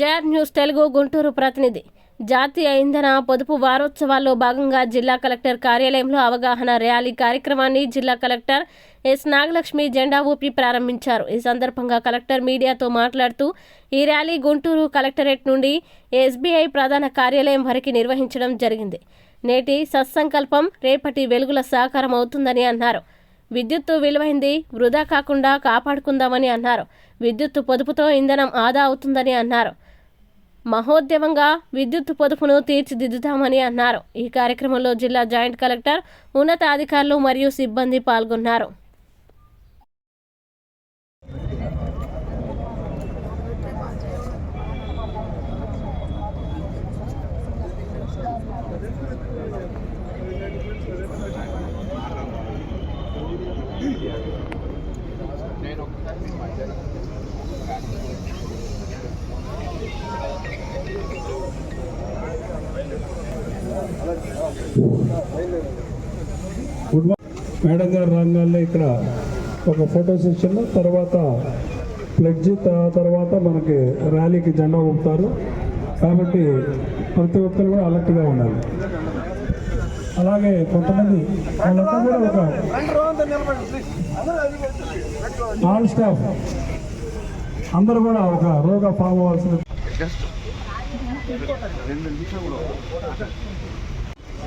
JR news Telugu Guntur ప్రతినిధి. జాతీయ ఇంధన పొదుపు వారోత్సవాల్లో భాగంగా జిల్లా కలెక్టర్ కార్యాలయంలో అవగాహన ర్యాలీ కార్యక్రమాన్ని జిల్లా కలెక్టర్ ఎస్ నాగలక్ష్మి జెండా ఊపి ప్రారంభించారు. ఈ సందర్భంగా కలెక్టర్ మీడియాతో మాట్లాడుతూ ఈ ర్యాలీ గుంటూరు కలెక్టరేట్ నుండి ఎస్బీఐ ప్రధాన కార్యాలయం వరకు నిర్వహించడం జరిగింది. నేటి సత్సంకల్పం రేపటి వెలుగుల సహకారం అవుతుందని అన్నారు. విద్యుత్తు విలువైంది వృధా కాకుండా కాపాడుకుందామని అన్నారు. విద్యుత్తు పొదుపుతో ఇంధనం ఆదా అవుతుందని అన్నారు. మహోద్యమంగా విద్యుత్ పొదుపును తీర్చిదిద్దుతామని అన్నారు. ఈ కార్యక్రమంలో జిల్లా జాయింట్ కలెక్టర్ ఉన్నతాధికారులు మరియు సిబ్బంది పాల్గొన్నారు. గుడ్ మార్నింగ్ మేడం గారు రంగాల్లో ఇక్కడ ఒక ఫోటో సెషన్ తర్వాత ప్లెడ్జ్ తర్వాత మనకి ర్యాలీకి జెండా ఊపుతారు. కాబట్టి ప్రతి ఒక్కరు కూడా అలర్ట్గా ఉండాలి. అలాగే కొంతమంది వాళ్ళంతా కూడా ఒక ఆల్ స్టాఫ్ అందరూ కూడా ఒక రోగా ఫామ్ అవ్వాల్సిన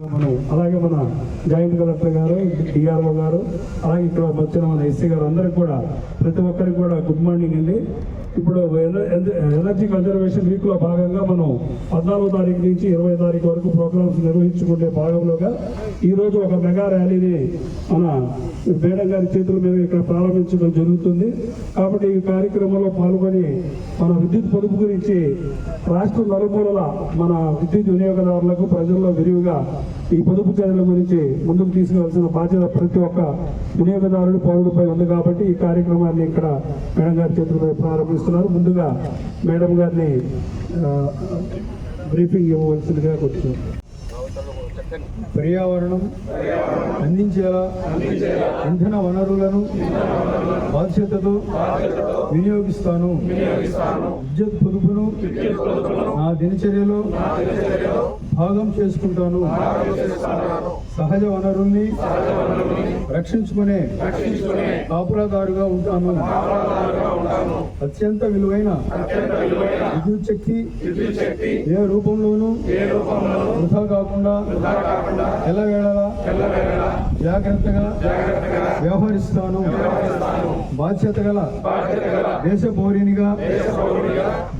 మనం అలాగే మన జాయింట్ కలెక్టర్ గారు డిఆర్ఓ గారు అలాగే ఇక్కడ వచ్చిన మన ఎస్సీ గారు అందరికి కూడా ప్రతి ఒక్కరికి కూడా గుడ్ మార్నింగ్ అండి. ఇప్పుడు ఎనర్జీ కన్జర్వేషన్ వీక్లో భాగంగా మనం పద్నాలుగో తారీఖు నుంచి ఇరవై తారీఖు వరకు ప్రోగ్రామ్స్ నిర్వహించుకునే భాగంలోగా ఈరోజు ఒక మెగా ర్యాలీని మన మేడం గారి చేతుల మీద ఇక్కడ ప్రారంభించడం జరుగుతుంది. కాబట్టి ఈ కార్యక్రమంలో పాల్గొని మన విద్యుత్ పొదుపు గురించి రాష్ట్ర నలుమూలల మన విద్యుత్ వినియోగదారులకు ప్రజల్లో విరివిగా ఈ పొదుపు చర్యల గురించి ముందుకు తీసుకోవాల్సిన బాధ్యత ప్రతి ఒక్క వినియోగదారుడు పౌరుడిపై ఉంది కాబట్టి ఈ కార్యక్రమాన్ని ఇక్కడ మేడం గారి చేతులపై ప్రారంభిస్తున్నారు ముందుగా మేడం గారిని బ్రీఫింగ్ ఇవ్వవలసిందిగా కూర్చున్నారు పర్యావరణం అందించేలా ఇంధన వనరులను బాధ్యతతో వినియోగిస్తాను. విద్యుత్ పొదుపును నా దినచర్యలో భాగం చేసుకుంటాను. సహజ వనరుల్ని రక్షించుకునే కాపులాదారుగా ఉంటాను. అత్యంత విలువైన విద్యుత్ శక్తి ఏ రూపంలోనూ వృధా కాకుండా ఎల్లవేళలా జాగ్రత్తగా వ్యవహరిస్తాను. బాధ్యత గల దేశ పౌరునిగా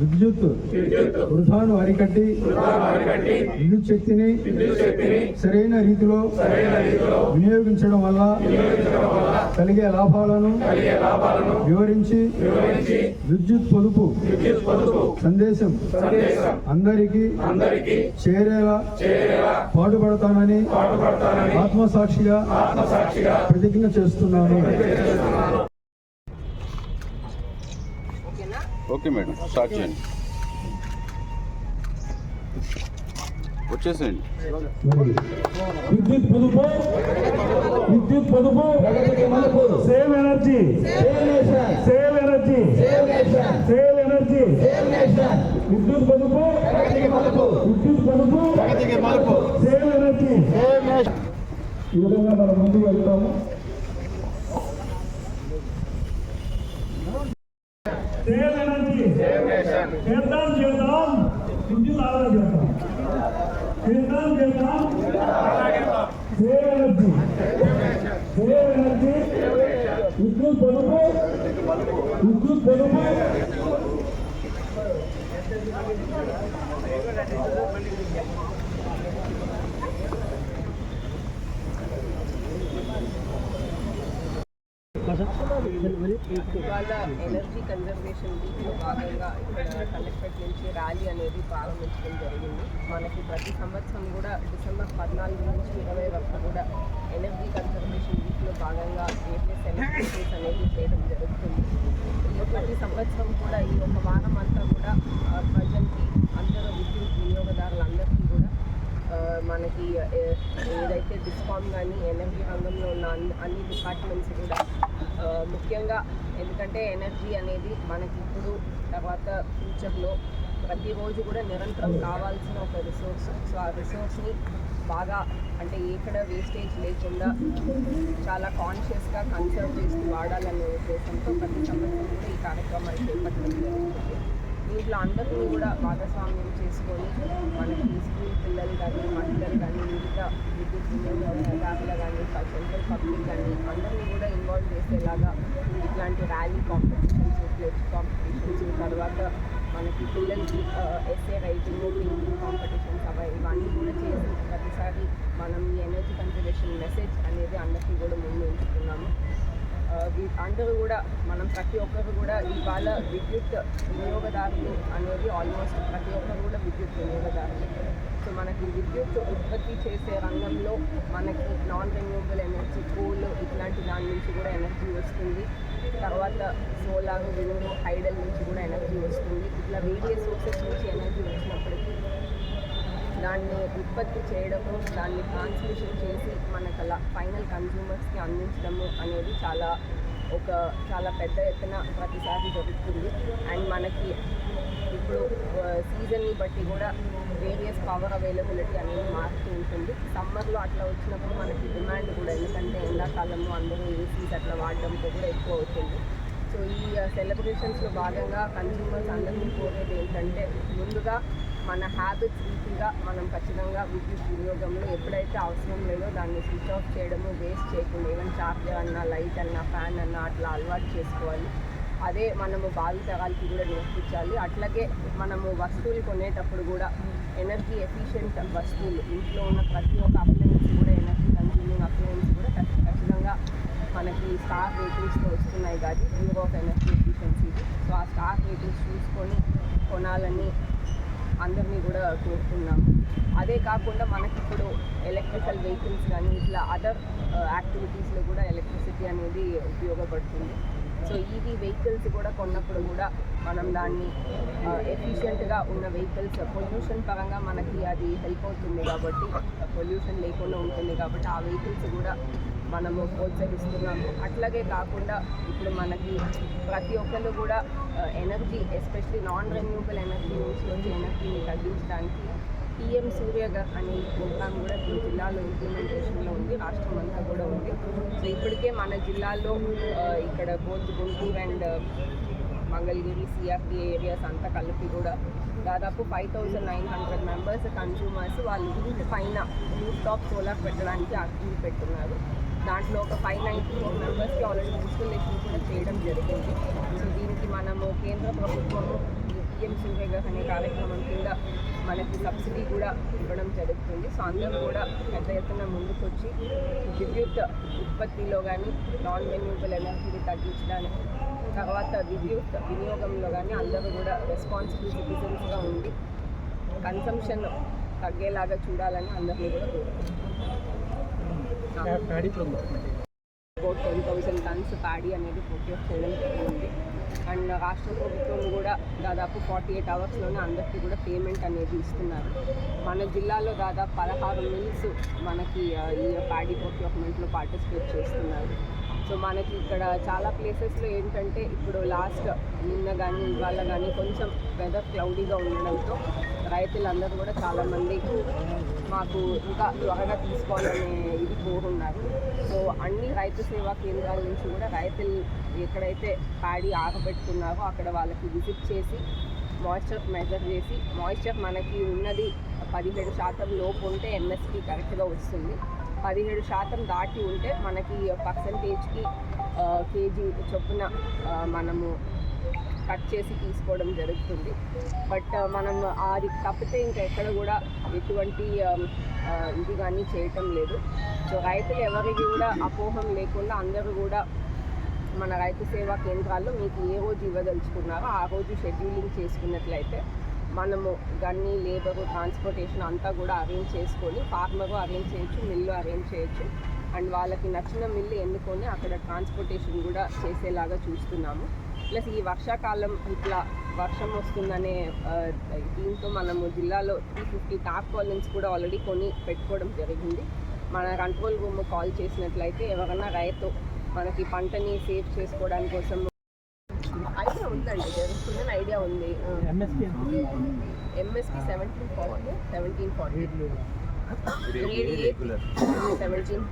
విద్యుత్ వృధాను అరికట్టి విద్యుత్ శక్తిని సరైన రీతిలో వినియోగించడం వల్ల కలిగే లాభాలను వివరించి విద్యుత్ పొదుపు సందేశం అందరికీ చేరేలా పాటుపడతానని ఆత్మసాక్షిగా ప్రతిజ్ఞ చేస్తున్నాను. ఓకే మేడం స్టార్ట్ చేయండి. వచ్చేసేయండి. విద్యుత్ పొదుపు విద్యుత్ పొదుపు save energy save energy save energy విద్యుత్ పొదుపు విద్యుత్ పొదుపు ఈ విధంగా మనం ముందుకు వెళ్తాము. సేవ్ ఎనర్జీ చేద్దాం చేద్దాం. విద్యుత్ ఆదా చేద్దాం. చేద్దాం చేద్దాం. సేవ్ ఎనర్జీ సేవ్ ఎనర్జీ విద్యుత్ పొదుపు విద్యుత్ పొదుపు ఇవాళ ఎనర్జీ కన్జర్వేషన్ వీక్లో భాగంగా ఇక్కడ కలెక్టరేట్ నుంచి ర్యాలీ అనేది ప్రారంభించడం జరిగింది. మనకి ప్రతి సంవత్సరం కూడా డిసెంబర్ పద్నాలుగు నుంచి ఇరవై వరకు కూడా ఎనర్జీ కన్జర్వేషన్ వీక్లో భాగంగా వేరియస్ ఎలక్ట్రిసిటీస్ అనేది చేయడం జరుగుతుంది. ఈ ప్రతి సంవత్సరం కూడా ఈ ఒక వారం అంతా కూడా ప్రజలకి అందరూ విద్యుత్ వినియోగదారులందరికీ కూడా మనకి ఏదైతే డిస్కామ్ కానీ ఎనర్జీ రంగంలో ఉన్న అన్ని అన్ని డిపార్ట్మెంట్స్ కూడా ముఖ్యంగా ఎందుకంటే ఎనర్జీ అనేది మనకి ఇప్పుడు తర్వాత ఫ్యూచర్లో ప్రతిరోజు కూడా నిరంతరం కావాల్సిన ఒక రిసోర్స్. సో ఆ రిసోర్స్ని బాగా అంటే ఎక్కడ వేస్టేజ్ లేకుండా చాలా కాన్షియస్గా కన్సర్వ్ చేసి వాడాలనే ఉద్దేశంతో ప్రతి సంవత్సరం కూడా ఈ కార్యక్రమాలు చేపట్టడం జరుగుతుంది. దీంట్లో అందరినీ కూడా భాగస్వామ్యం చేసుకొని మనకి స్కూల్ పిల్లలు కానీ మహిళలు కానీ మిగతా విద్యుత్ కానీ సెంట్రల్ పబ్లిక్ కానీ అందరినీ కూడా ఇన్వాల్వ్ చేసేలాగా ఇట్లాంటి ర్యాలీ కాంపిటీషన్స్ ప్లేస్ కాంపిటీషన్స్ తర్వాత మనకి పిల్లలకి ఎస్ఏ రైటింగ్ పెయింటింగ్ కాంపిటీషన్స్ అవి ఇవన్నీ కూడా చేసి ప్రతిసారి మనం ఈ ఎనర్జీ కన్జర్వేషన్ మెసేజ్ అనేది అందరికీ కూడా ముందు ఉంచుతున్నాము. అందరూ కూడా మనం ప్రతి ఒక్కరు కూడా ఇవాళ విద్యుత్ వినియోగదారులు అనేది ఆల్మోస్ట్ ప్రతి ఒక్కరు కూడా విద్యుత్ వినియోగదారులు. సో మనకి విద్యుత్ ఉత్పత్తి చేసే రంగంలో మనకి నాన్ రెన్యూవబుల్ ఎనర్జీ కూల్ ఇట్లాంటి దాని నుంచి కూడా ఎనర్జీ వస్తుంది. తర్వాత సోలార్ విండ్ హైడల్ నుంచి కూడా ఎనర్జీ వస్తుంది. ఇట్లా వేరే సోర్సెస్ నుంచి ఎనర్జీ వచ్చినప్పటికీ దాన్ని ఉత్పత్తి చేయడము దాన్ని ట్రాన్స్మిషన్ చేసి మనకు అలా ఫైనల్ కన్జ్యూమర్స్కి అందించడము అనేది చాలా ఒక చాలా పెద్ద ఎత్తున ప్రతిసారి జరుగుతుంది. అండ్ మనకి ఇప్పుడు సీజన్ని బట్టి కూడా వేరియస్ పవర్ అవైలబిలిటీ అనేది మారుతూ ఉంటుంది. సమ్మర్లో అట్లా వచ్చినప్పుడు మనకి డిమాండ్ కూడా ఎందుకంటే ఎండాకాలంలో అందరూ ఏసీస్ అట్లా వాడడంతో కూడా ఎక్కువ అవుతుంది. సో ఈ సెలబ్రేషన్స్లో భాగంగా కన్స్యూమర్స్ అందరినీ కోరేది ఏంటంటే ముందుగా మన హ్యాబిట్స్ ఈజీగా మనం ఖచ్చితంగా విద్యుత్ వినియోగంలో ఎప్పుడైతే అవసరం లేదో దాన్ని స్విచ్ ఆఫ్ చేయడము వేస్ట్ చేయకుండా ఈవెన్ చార్జర్ అన్నా లైట్ అన్నా ఫ్యాన్ అన్నా అట్లా అలవాటు చేసుకోవాలి. అదే మనము బావి తగాలికి కూడా నేర్పించాలి. అట్లాగే మనము వస్తువులు కొనేటప్పుడు కూడా ఎనర్జీ ఎఫిషియెంట్ వస్తువులు ఇంట్లో ఉన్న ప్రతి ఒక్క అప్లయన్స్ కూడా ఎనర్జీ కన్జ్యూమింగ్ అప్లయన్స్ కూడా ఖచ్చితంగా మనకి స్టార్ రేటింగ్స్తో వస్తున్నాయి. కాదు bureau of energy efficiency so ఆ స్టార్ రేటింగ్స్ చూసుకొని కొనాలని అందరినీ కూడా కోరుతున్నాము అదే కాకుండా మనకి ఇప్పుడు ఎలక్ట్రికల్ వెహికల్స్ కానీ ఇట్లా అదర్ యాక్టివిటీస్లో uh, కూడా ఎలక్ట్రిసిటీ అనేది ఉపయోగపడుతుంది. సో ఈవీ వెహికల్స్ కూడా కొన్నప్పుడు కూడా మనం దాన్ని uh, ఎఫిషియెంట్గా ఉన్న వెహికల్స్ పొల్యూషన్ పరంగా మనకి అది హెల్ప్ అవుతుంది కాబట్టి పొల్యూషన్ లేకుండా ఉంటుంది కాబట్టి ఆ వెహికల్స్ కూడా మనము ప్రోత్సహిస్తున్నాము. అట్లాగే కాకుండా ఇప్పుడు మనకి ప్రతి ఒక్కళ్ళు కూడా energy especially non renewable energy నుంచి వచ్చే ఎనర్జీని తగ్గించడానికి పిఎం సూర్యగర్ అనే ప్రోగ్రామ్ కూడా ఇప్పుడు జిల్లాలో ఇంప్లిమెంటేషన్లో ఉంది రాష్ట్రం అంతా కూడా ఉంది. సో ఇప్పటికే మన జిల్లాలో ఇక్కడ both Guntur and Mangalagiri CRT areas అంతా కలిపి కూడా దాదాపు five thousand nine hundred members consumers వాళ్ళు ఇంటి పైన రూఫ్ టాప్ సోలార్ పెట్టడానికి అర్జీ పెట్టున్నారు. దాంట్లో ఒక ఫైవ్ నైంటీ ఫోర్ మెంబర్స్కి ఆల్రెడీ ఇన్స్టలేషన్ కూడా చేయడం జరిగింది. సో దీనికి మనము కేంద్ర ప్రభుత్వము పిఎం సూర్యగర్ అనే కార్యక్రమం కింద మనకి సబ్సిడీ కూడా ఇవ్వడం జరుగుతుంది. సో అందరూ కూడా పెద్ద ఎత్తున ముందుకొచ్చి విద్యుత్ ఉత్పత్తిలో కానీ నాన్ రెన్యూబుల్ ఎనర్జీని తగ్గించడానికి తర్వాత విద్యుత్ వినియోగంలో కానీ అందరూ కూడా రెస్పాన్సిబుల్ సిటిజన్స్గా ఉండి కన్సంప్షన్ తగ్గేలాగా చూడాలని అందరినీ కూడా కోరుకుంటున్నాను about ten thousand tons paddy అనేది ప్రొక్యూర్ చేయడం జరిగింది అండ్ రాష్ట్ర ప్రభుత్వం కూడా దాదాపు ఫార్టీ ఎయిట్ అవర్స్లోనే అందరికీ కూడా పేమెంట్ అనేది ఇస్తున్నారు మన జిల్లాలో దాదాపు పదహారు మిల్స్ మనకి ఈ ప్యాడీ ప్రొక్యూర్మెంట్లో పార్టిసిపేట్ చేస్తున్నారు సో మనకి ఇక్కడ చాలా ప్లేసెస్లో ఏంటంటే ఇప్పుడు లాస్ట్ నిన్న కానీ ఇవాళ కానీ కొంచెం వెదర్ క్లౌడీగా ఉండడంతో రైతులందరూ కూడా చాలామంది మాకు ఇంకా త్వరగా తీసుకోవాలనే ఇది కోరున్నారు సో అన్ని రైతు సేవా కేంద్రాల నుంచి కూడా రైతులు ఎక్కడైతే పాడి ఆగబెట్టుకున్నారో అక్కడ వాళ్ళకి విజిట్ చేసి మాయిశ్చర్ మెజర్ చేసి మాయిశ్చర్ మనకి ఉన్నది పదిహేడు శాతం లోపు ఉంటే ఎంఎస్పి కరెక్ట్గా వస్తుంది. పదిహేడు శాతం దాటి ఉంటే మనకి పర్సంటేజ్కి కేజీ చొప్పున మనము కట్ చేసి తీసుకోవడం జరుగుతుంది. బట్ మనం అది తప్పితే ఇంకా ఎక్కడ కూడా ఎటువంటి ఇది కానీ చేయటం లేదు. సో రైతులు ఎవరికి కూడా అపోహం లేకుండా అందరూ కూడా మన రైతు సేవా కేంద్రాల్లో మీకు ఏ రోజు ఇవ్వదలుచుకున్నారో ఆ రోజు షెడ్యూలింగ్ చేసుకున్నట్లయితే మనము గన్ని లేబరు ట్రాన్స్పోర్టేషన్ అంతా కూడా అరేంజ్ చేసుకొని ఫార్మరు అరేంజ్ చేయొచ్చు మిల్లు అరేంజ్ చేయొచ్చు. అండ్ వాళ్ళకి నచ్చిన మిల్లు ఎన్నుకొని అక్కడ ట్రాన్స్పోర్టేషన్ కూడా చేసేలాగా చూస్తున్నాము. ప్లస్ ఈ వర్షాకాలం ఇట్లా వర్షం వస్తుందనే దీంతో మనము జిల్లాలో త్రీ ఫిఫ్టీ టాప్ కాలన్స్ కూడా ఆల్రెడీ కొని పెట్టుకోవడం జరిగింది. మన కంట్రోల్ రూమ్ కాల్ చేసినట్లయితే ఎవరైనా రైతు మనకి పంటని సేవ్ చేసుకోవడానికి కోసం ఐడియా ఉందండి జరుగుతుందని ఐడియా ఉంది. MSP seventeen forty seventeen forty seventeen